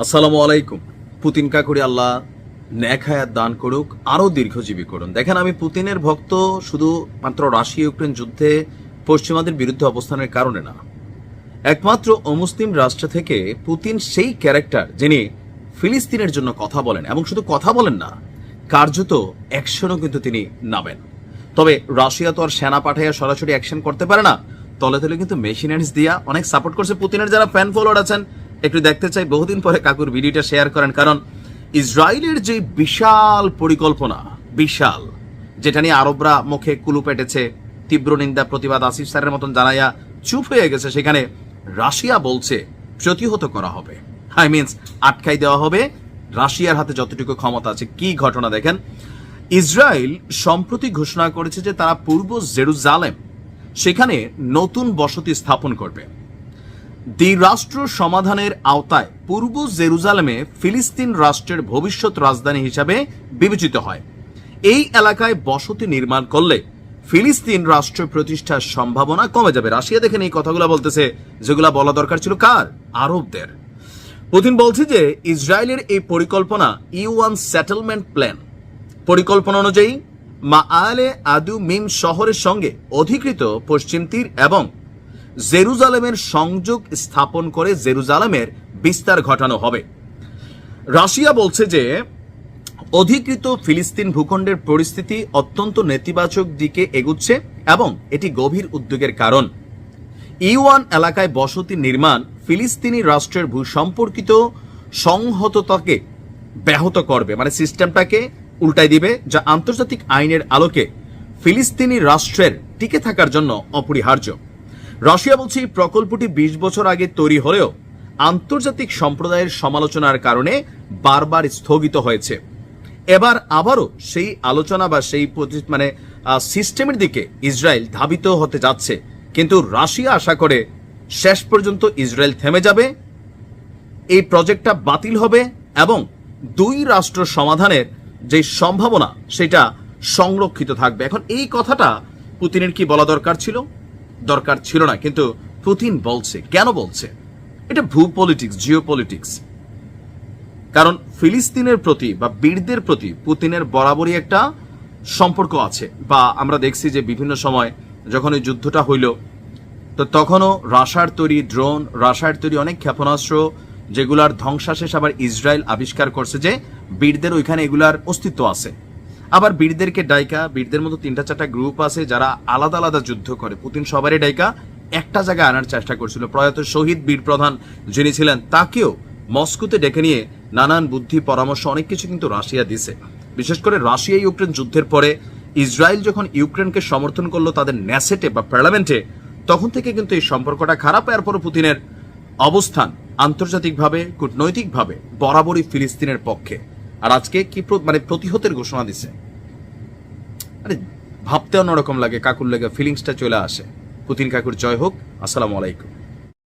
আসসালামু আলাইকুম। পুতিন কাকুরি আল্লাহ ন্যাক হায়াত দান করুক, আরও দীর্ঘজীবী করুন। দেখেন, আমি পুতিনের ভক্ত শুধু মাত্র রাশিয়া ইউক্রেন যুদ্ধে পশ্চিমাদের বিরুদ্ধে অবস্থানের কারণে না। একমাত্র অমুসলিম রাষ্ট্র থেকে পুতিন সেই ক্যারেক্টার যিনি ফিলিস্তিনের জন্য কথা বলেন এবং শুধু কথা বলেন না, কার্যত অ্যাকশনও কিন্তু তিনি নামেন। তবে রাশিয়া তো আর সেনা পাঠাইয়া সরাসরি অ্যাকশন করতে পারে না, তলে তলে কিন্তু মেশিনারিজ দিয়া অনেক সাপোর্ট করছে পুতিনের যারা ফ্যান ফলোয়ার আছেন। একটু দেখতে চাই। বহুদিন পরে কাকুর ভিডিওটা শেয়ার করেন, কারণ ইসরায়েলের যে বিশাল পরিকল্পনা, বিশাল, যেটা নিয়ে আরবরা মুখে কুলু পেটেছে, তীব্র নিন্দা, প্রতিবাদ আসিফ স্যারের মতন জানাইয়া চুপ হয়ে গেছে। সেখানে রাশিয়া বলছে, প্রতিহত করা হবে। আই মিনস আটকাই দেওয়া হবে। রাশিয়ার হাতে যতটুকু ক্ষমতা আছে, কি ঘটনা দেখেন? ইসরায়েল সম্প্রতি ঘোষণা করেছে যে তারা পূর্ব জেরুজালেম, সেখানে নতুন বসতি স্থাপন করবে। দ্বিরাষ্ট্র সমাধানের আওতায় পূর্ব জেরুজালেমে ফিলিস্তিন রাষ্ট্রের ভবিষ্যৎ রাজধানী হিসাবে বিবেচিত হয়। এই এলাকায় বসতি নির্মাণ করলে ফিলিস্তিন রাষ্ট্র প্রতিষ্ঠার সম্ভাবনা কমে যাবে। রাশিয়া দেখেন এই কথাগুলো বলতেছে, যেগুলা বলা দরকার ছিল কার? আরবদের। পুতিন বলছে যে, ইসরায়েলের এই পরিকল্পনা ইউ ওয়ান সেটেলমেন্ট প্ল্যান। পরিকল্পনা অনুযায়ী, মা আলে আদু মিম শহরের সঙ্গে অধিকৃত পশ্চিম তীর এবং জেরুজালেমের সংযোগ স্থাপন করে জেরুজালেমের বিস্তার ঘটানো হবে। রাশিয়া বলছে যে, অধিকৃত ফিলিস্তিন ভূখণ্ডের পরিস্থিতি অত্যন্ত নেতিবাচক দিকে এগুচ্ছে এবং এটি গভীর উদ্যোগের কারণ। ইওয়ান এলাকায় বসতি নির্মাণ ফিলিস্তিনি রাষ্ট্রের ভূ সম্পর্কিত সংহততাকে ব্যাহত করবে মানে সিস্টেমটাকে উল্টাই দিবে, যা আন্তর্জাতিক আইনের আলোকে ফিলিস্তিনি রাষ্ট্রের টিকে থাকার জন্য অপরিহার্য। রাশিয়া বলছে এই প্রকল্পটি বিশ বছর আগে তৈরি হলেও আন্তর্জাতিক সম্প্রদায়ের সমালোচনার কারণে বারবার স্থগিত হয়েছে। এবার আবারও সেই আলোচনা বা সেই মানে সিস্টেমের দিকে ইসরায়েল ধাবিত হতে যাচ্ছে। কিন্তু রাশিয়া আশা করে শেষ পর্যন্ত ইসরায়েল থেমে যাবে, এই প্রজেক্টটা বাতিল হবে এবং দুই রাষ্ট্র সমাধানের যে সম্ভাবনা, সেটা সংরক্ষিত থাকবে। এখন এই কথাটা পুতিনের কি বলা দরকার ছিল? দরকার ছিল না, কিন্তু পুতিন বলছে। কেন বলছে? এটা ভূ পলিটিক্স জিও পলিটিক্স কারণ ফিলিস্তিনের প্রতি বা বীরদের প্রতি পুতিনের বরাবরই একটা সম্পর্ক আছে। বা আমরা দেখছি যে বিভিন্ন সময় যখন এই যুদ্ধটা হইল, তো তখনও রাশার তৈরি ড্রোন, রাশার তৈরি অনেক ক্ষেপণাস্ত্র, যেগুলার ধ্বংসাশেষ আবার ইসরায়েল আবিষ্কার করছে যে বীরদের ওইখানে এগুলার অস্তিত্ব আছে। আবার বীরদেরকে ডাইকা, বীরদের মতো তিনটা চারটা গ্রুপ আছে যারা আলাদা আলাদা যুদ্ধ করে। পুতিন সবারই ডাইকা, একটা জায়গায় আনার চেষ্টা করছিল। প্রয়াত শহীদ বীর প্রধান যিনি ছিলেন, তাকেও মস্কোতে ডেকে নিয়ে নানান বুদ্ধি, পরামর্শ, অনেক কিছু কিন্তু রাশিয়া দিছে। বিশেষ করে রাশিয়া ইউক্রেন যুদ্ধের পরে ইসরায়েল যখন ইউক্রেনকে সমর্থন করল তাদের ন্যাসেটে বা পার্লামেন্টে, তখন থেকে কিন্তু এই সম্পর্কটা খারাপ। এরপর পুতিনের অবস্থান আন্তর্জাতিকভাবে, কূটনৈতিকভাবে বরাবরই ফিলিস্তিনের পক্ষে। আর আজকে কি মানে প্রতিহতের ঘোষণা দিছে? আরে, ভাবতে অন্যরকম লাগে, কাকুর লেগে ফিলিংসটা চলে আসে। পুতিন কাকুর জয় হোক, আসসালামু আলাইকুম।